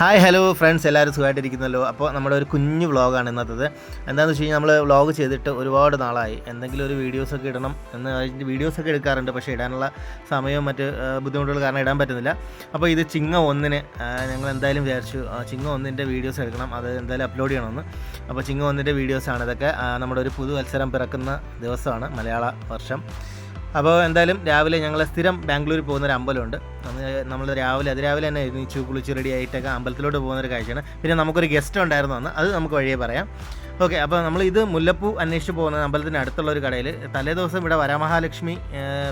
Hi hello friends എല്ലാവരും സുഖമായിട്ടിരിക്കുന്നല്ലോ. അപ്പോൾ നമ്മുടെ ഒരു കുഞ്ഞു വ്ളോഗാണ് ഇന്നത്തത്. എന്താണെന്ന് വെച്ച് കഴിഞ്ഞാൽ നമ്മൾ വ്ളോഗ് ചെയ്തിട്ട് ഒരുപാട് നാളായി. എന്തെങ്കിലും ഒരു വീഡിയോസൊക്കെ ഇടണം എന്ന് വീഡിയോസൊക്കെ എടുക്കാറുണ്ട്. പക്ഷേ ഇടാനുള്ള സമയവും മറ്റ് ബുദ്ധിമുട്ടുകൾ കാരണം ഇടാൻ പറ്റുന്നില്ല. അപ്പോൾ ഇത് ചിങ്ങ ഒന്നിന് ഞങ്ങൾ എന്തായാലും വിചാരിച്ചു ചിങ്ങ ഒന്നിന്റെ വീഡിയോസ് എടുക്കണം. അത് എന്തായാലും അപ്ലോഡ് ചെയ്യണമെന്ന്. അപ്പോൾ ചിങ്ങ ഒന്നിന്റെ വീഡിയോസാണ് ഇതൊക്കെ. നമ്മുടെ ഒരു പുതുവത്സരം പിറക്കുന്ന ദിവസമാണ് മലയാള വർഷം. അപ്പോൾ എന്തായാലും രാവിലെ ഞങ്ങൾ സ്ഥിരം ബാംഗ്ലൂരിൽ പോകുന്നൊരു അമ്പലമുണ്ട്. നമ്മൾ രാവിലെ അതിരാവിലെ തന്നെ എഴുന്നേച്ചു കുളിച്ച് റെഡി ആയിട്ടൊക്കെ അമ്പലത്തിലോട്ട് പോകുന്നൊരു കാഴ്ചയാണ്. പിന്നെ നമുക്കൊരു ഗസ്റ്റ് ഉണ്ടായിരുന്നു അന്ന്. അത് നമുക്ക് വഴിയെ പറയാം. ഓക്കെ അപ്പോൾ നമ്മൾ ഇത് മുല്ലപ്പൂ അന്വേഷിച്ച് പോകുന്ന അമ്പലത്തിന് അടുത്തുള്ള ഒരു കടയിൽ തലേ ദിവസം ഇവിടെ വരമഹാലക്ഷ്മി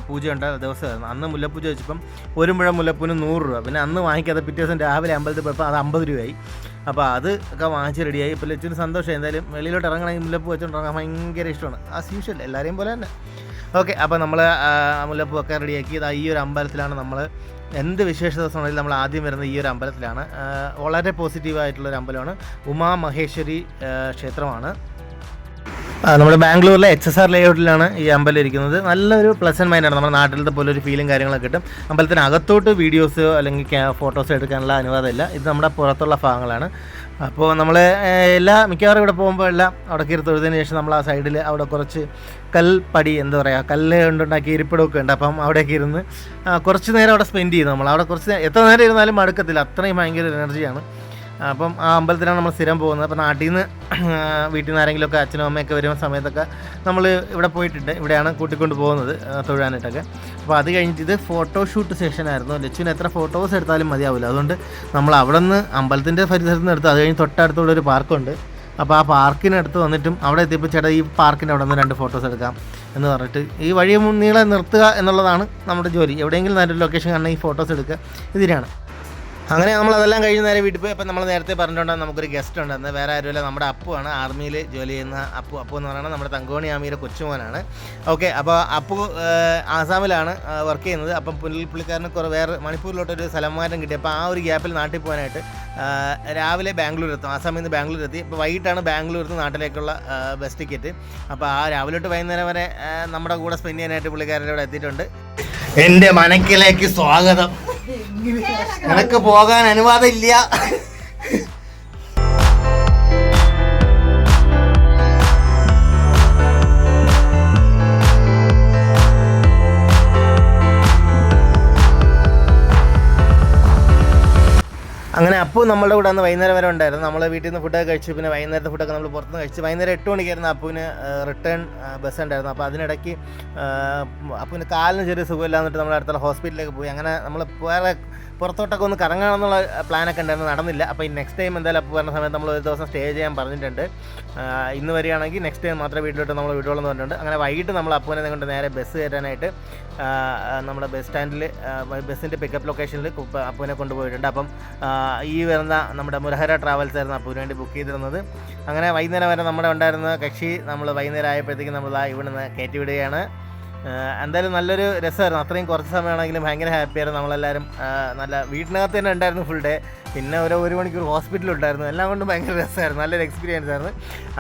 പൂജ ഉണ്ട ദിവസമായിരുന്നു. അന്ന് മുല്ലപ്പൂ ചോദിച്ചപ്പം ഒരു മുഴം മുല്ലപ്പൂവിന് നൂറ് രൂപ. പിന്നെ അന്ന് വാങ്ങിക്കാതെ പിറ്റേ ദിവസം രാവിലെ അമ്പലത്തിൽ പോയപ്പോൾ അത് അമ്പത് രൂപയായി. അപ്പോൾ അത് ഒക്കെ വാങ്ങിച്ച് റെഡിയായി ഇപ്പോൾ ലച്ചുവിന് സന്തോഷം. എന്തായാലും വെളിയിലോട്ട് ഇറങ്ങണമെങ്കിൽ മുല്ലപ്പൂ വെച്ചുകൊണ്ട് ഇറങ്ങാൻ ഭയങ്കര ഇഷ്ടമാണ്. ആ യൂഷ്വൽ എല്ലാവരെയും പോലെ തന്നെ. ഓക്കെ അപ്പോൾ നമ്മൾ മുല്ലപ്പൂവൊക്കെ റെഡിയാക്കി. ഇതാ ഈ ഒരു അമ്പലത്തിലാണ് നമ്മൾ എന്ത് വിശേഷ ദിവസമാണെങ്കിലും നമ്മൾ ആദ്യം വരുന്നത് ഈ ഒരു അമ്പലത്തിലാണ്. വളരെ പോസിറ്റീവായിട്ടുള്ളൊരു അമ്പലമാണ്. ഉമാ മഹേശ്വരി ക്ഷേത്രമാണ്. നമ്മുടെ ബാംഗ്ലൂരിലെ എച്ച് എസ് ആർ ലേഔട്ടിലാണ് ഈ അമ്പലം ഇരിക്കുന്നത്. നല്ലൊരു പ്ലസൻ മൈൻഡാണ് നമ്മുടെ നാട്ടിലത്തെ പോലെ ഒരു ഫീലും കാര്യങ്ങളൊക്കെ കിട്ടും. അമ്പലത്തിന് അകത്തോട്ട് വീഡിയോസ് അല്ലെങ്കിൽ ഫോട്ടോസ് എടുക്കാനുള്ള അനുവാദമില്ല. ഇത് നമ്മുടെ പുറത്തുള്ള ഭാഗങ്ങളാണ്. അപ്പോൾ നമ്മൾ എല്ലാ മിക്കവാറും ഇവിടെ പോകുമ്പോൾ എല്ലാം അവിടെ കയറി തൊഴുതിന് ശേഷം നമ്മൾ ആ സൈഡിൽ അവിടെ കുറച്ച് കൽപ്പടി എന്താ പറയുക കല്ല് കൊണ്ടുണ്ടാക്കിയ ഇരിപ്പിടമൊക്കെ ഉണ്ട്. അപ്പം അവിടെയൊക്കെ ഇരുന്ന് കുറച്ച് നേരം അവിടെ സ്പെൻഡ് ചെയ്തു നമ്മൾ. അവിടെ കുറച്ച് എത്ര നേരം ഇരുന്നാലും മടുക്കത്തില്ല. അത്രയും ഭയങ്കര എനർജിയാണ് അപ്പം ആ അമ്പലത്തിലാണ് നമ്മൾ സ്ഥിരം പോകുന്നത്. അപ്പോൾ നാട്ടിൽ നിന്ന് വീട്ടിൽ നിന്ന് ആരെങ്കിലുമൊക്കെ അച്ഛനും അമ്മയൊക്കെ വരുന്ന സമയത്തൊക്കെ നമ്മൾ ഇവിടെ പോയിട്ടുണ്ട്. ഇവിടെയാണ് കൂട്ടിക്കൊണ്ട് പോകുന്നത് തൊഴാനായിട്ടൊക്കെ അപ്പോൾ അത് കഴിഞ്ഞിട്ട് ഇത് ഫോട്ടോഷൂട്ട് സെഷനായിരുന്നു ലച്ചുവിന് എത്ര ഫോട്ടോസ് എടുത്താലും മതിയാവില്ല. അതുകൊണ്ട് നമ്മൾ അവിടെ നിന്ന് അമ്പലത്തിന്റെ പരിസരത്ത് നിന്ന് എടുത്ത് അത് കഴിഞ്ഞ് തൊട്ടടുത്തുള്ള ഒരു പാർക്കുണ്ട്. അപ്പോൾ ആ പാർക്കിനടുത്ത് വന്നിട്ടും അവിടെ എത്തിയപ്പോൾ ചേട്ടാ ഈ പാർക്കിന്റെ അവിടെ നിന്ന് രണ്ട് ഫോട്ടോസ് എടുക്കാം എന്ന് പറഞ്ഞിട്ട് ഈ വഴി നീളെ നിർത്തുക എന്നുള്ളതാണ് നമ്മുടെ ജോലി. എവിടെയെങ്കിലും നല്ലൊരു ലൊക്കേഷൻ കാണാൻ ഈ ഫോട്ടോസ് എടുക്കുക. ഇതിനാണ് അങ്ങനെ നമ്മൾ അതെല്ലാം കഴിഞ്ഞ് നേരെ വീട്ടിൽ പോയി. അപ്പം നമ്മൾ നേരത്തെ പറഞ്ഞിട്ടുണ്ടാകും നമുക്കൊരു ഗസ്റ്റ് ഉണ്ടെന്ന് വേറെ ആരുമില്ല നമ്മുടെ അപ്പുവാണ്. ആർമിയിൽ ജോലി ചെയ്യുന്ന അപ്പു. അപ്പു എന്ന് പറയുന്നത് നമ്മുടെ തങ്കോണി ആമിയുടെ കൊച്ചുമോനാണ്. ഓക്കെ അപ്പോൾ അപ്പു ആസാമിലാണ് വർക്ക് ചെയ്യുന്നത്. അപ്പം പുള്ളി പുള്ളിക്കാരന് കുറേ വേറെ മണിപ്പൂരിലോട്ടൊരു സ്ഥലമാറ്റം കിട്ടി. അപ്പോൾ ആ ഒരു ഗ്യാപ്പിൽ നാട്ടിൽ പോകാനായിട്ട് രാവിലെ ബാംഗ്ലൂർ എത്തും. ആസാമിൽ നിന്ന് ബാംഗ്ലൂർ എത്തി. ഇപ്പോൾ വൈകിട്ടാണ് ബാംഗ്ലൂരിൽ നിന്ന് നാട്ടിലേക്കുള്ള ബസ് ടിക്കറ്റ് അപ്പോൾ ആ രാവിലെ തൊട്ട് വൈകുന്നേരം വരെ നമ്മുടെ കൂടെ സ്പെൻഡ് ചെയ്യാനായിട്ട് പുള്ളിക്കാരന്റെ ഇവിടെ എത്തിയിട്ടുണ്ട്. എന്റെ മനക്കിലേക്ക് സ്വാഗതം. നിനക്ക് പോകാൻ അനുവാദം ഇല്ല അങ്ങനെ അപ്പോൾ നമ്മളുടെ കൂടെ അന്ന് വൈകുന്നേരം വരെ ഉണ്ടായിരുന്നു. നമ്മൾ വീട്ടിൽ നിന്ന് ഫുഡൊക്കെ കഴിച്ചു പിന്നെ വൈകുന്നേരത്തെ ഫുഡൊക്കെ നമ്മൾ പുറത്തുനിന്ന് കഴിച്ചു വൈകുന്നേരം എട്ട് മണിക്കായിരുന്നു അപ്പുവിന് റിട്ടേൺ ബസ് ഉണ്ടായിരുന്നു. അപ്പോൾ അതിനിടയ്ക്ക് അപ്പുവിന് കാലിന് ചെറിയ സുഖമില്ല എന്നിട്ട് നമ്മൾ അടുത്തുള്ള ഹോസ്പിറ്റലിലേക്ക് പോയി. അങ്ങനെ നമ്മൾ വേറെ പുറത്തോട്ടൊക്കെ ഒന്ന് കറങ്ങാമെന്നുള്ള പ്ലാനൊക്കെ ഉണ്ടായിരുന്നു. നടന്നില്ല. അപ്പോൾ ഈ നെക്സ്റ്റ് ടൈം എന്തായാലും അപ്പോൾ വരുന്ന സമയത്ത് നമ്മൾ ഒരു ദിവസം സ്റ്റേ ചെയ്യാൻ പറഞ്ഞിട്ടുണ്ട്. ഇന്ന് വരികയാണെങ്കിൽ നെക്സ്റ്റ് ടൈം മാത്രമേ വീട്ടിലോട്ട് നമ്മൾ വിടുകയുള്ളൂ എന്ന് പറഞ്ഞിട്ടുണ്ട്. അങ്ങനെ വൈകിട്ട് നമ്മൾ അപ്പുവിനെ കൊണ്ട് നേരെ ബസ് ആ, നമ്മുടെ ബസ് സ്റ്റാൻഡിൽ ബസ്സിന്റെ പിക്കപ്പ് ലൊക്കേഷനിൽ അപ്പുവിനെ കൊണ്ടുപോയിട്ടുണ്ട്. അപ്പം ഈ വരുന്ന നമ്മുടെ മുരഹര ട്രാവൽസ് ആയിരുന്നു അപ്പുവിന് വേണ്ടി ബുക്ക് ചെയ്തിരുന്നത്. അങ്ങനെ വൈകുന്നേരം വരെ നമ്മുടെ ഉണ്ടായിരുന്ന കക്ഷി നമ്മൾ വൈകുന്നേരം ആയപ്പോഴത്തേക്കും നമ്മൾ ആ ഇവിടുന്ന് കയറ്റി വിടുകയാണ്. എന്തായാലും നല്ലൊരു രസമായിരുന്നു. അത്രയും കുറച്ച് സമയമാണെങ്കിലും ഭയങ്കര ഹാപ്പിയായിരുന്നു നമ്മളെല്ലാവരും നല്ല വീട്ടിനകത്ത് തന്നെ ഉണ്ടായിരുന്നു ഫുൾ ഡേ പിന്നെ ഒരു ഒരു മണിക്കൂർ ഹോസ്പിറ്റലിൽ ഉണ്ടായിരുന്നു. എല്ലാം കൊണ്ടും ഭയങ്കര രസമായിരുന്നു. നല്ലൊരു എക്സ്പീരിയൻസ് ആയിരുന്നു.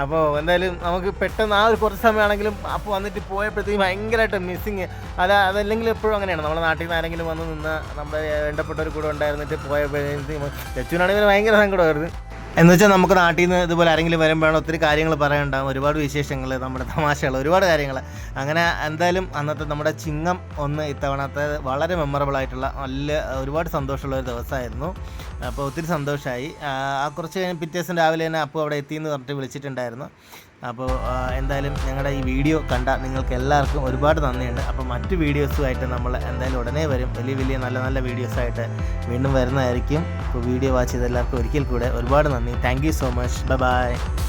അപ്പോൾ എന്തായാലും നമുക്ക് പെട്ടെന്ന് ആ ഒരു കുറച്ച് സമയമാണെങ്കിലും അപ്പോൾ വന്നിട്ട് പോയപ്പോഴത്തേക്കും ഭയങ്കരമായിട്ട് മിസ്സിങ് അല്ല അതല്ലെങ്കിൽ എപ്പോഴും അങ്ങനെയാണ്. നമ്മുടെ നാട്ടിൽ നിന്ന് ആരെങ്കിലും വന്ന് നിന്ന് നമ്മുടെ വേണ്ടപ്പെട്ടവർ കൂടെ ഉണ്ടായിരുന്നിട്ട് പോയപ്പോഴത്തേക്കും ലച്ചുവിനാണെങ്കിൽ ഭയങ്കര സങ്കടമായിരുന്നു. എന്ന് വെച്ചാൽ നമുക്ക് നാട്ടിൽ നിന്ന് ഇതുപോലെ ആരെങ്കിലും വരുമ്പോഴാണ് ഒത്തിരി കാര്യങ്ങൾ പറയാനുണ്ടാകും ഒരുപാട് വിശേഷങ്ങൾ നമ്മുടെ തമാശകൾ ഒരുപാട് കാര്യങ്ങൾ അങ്ങനെ എന്തായാലും അന്നത്തെ നമ്മുടെ ചിങ്ങം ഒന്ന് ഇത്തവണത്തെ വളരെ മെമ്മറബിൾ ആയിട്ടുള്ള നല്ല ഒരുപാട് സന്തോഷമുള്ള ഒരു ദിവസമായിരുന്നു. അപ്പോൾ ഒത്തിരി സന്തോഷമായി ആ കുറച്ച് കഴിഞ്ഞ് പിറ്റേ ദിവസം രാവിലെ തന്നെ അപ്പോൾ അവിടെ എത്തിയെന്ന് പറഞ്ഞിട്ട് വിളിച്ചിട്ടുണ്ടായിരുന്നു. അപ്പോൾ എന്തായാലും ഞങ്ങളുടെ ഈ വീഡിയോ കണ്ട നിങ്ങൾക്ക് എല്ലാവർക്കും ഒരുപാട് നന്ദിയുണ്ട്. അപ്പോൾ മറ്റ് വീഡിയോസുമായിട്ട് നമ്മൾ എന്തായാലും ഉടനെ വരും. വലിയ വലിയ നല്ല നല്ല വീഡിയോസായിട്ട് വീണ്ടും വരുന്നതായിരിക്കും. അപ്പോൾ വീഡിയോ വാച്ച് ചെയ്ത എല്ലാവർക്കും ഒരിക്കൽ കൂടെ ഒരുപാട് നന്ദി. Thank so much bye bye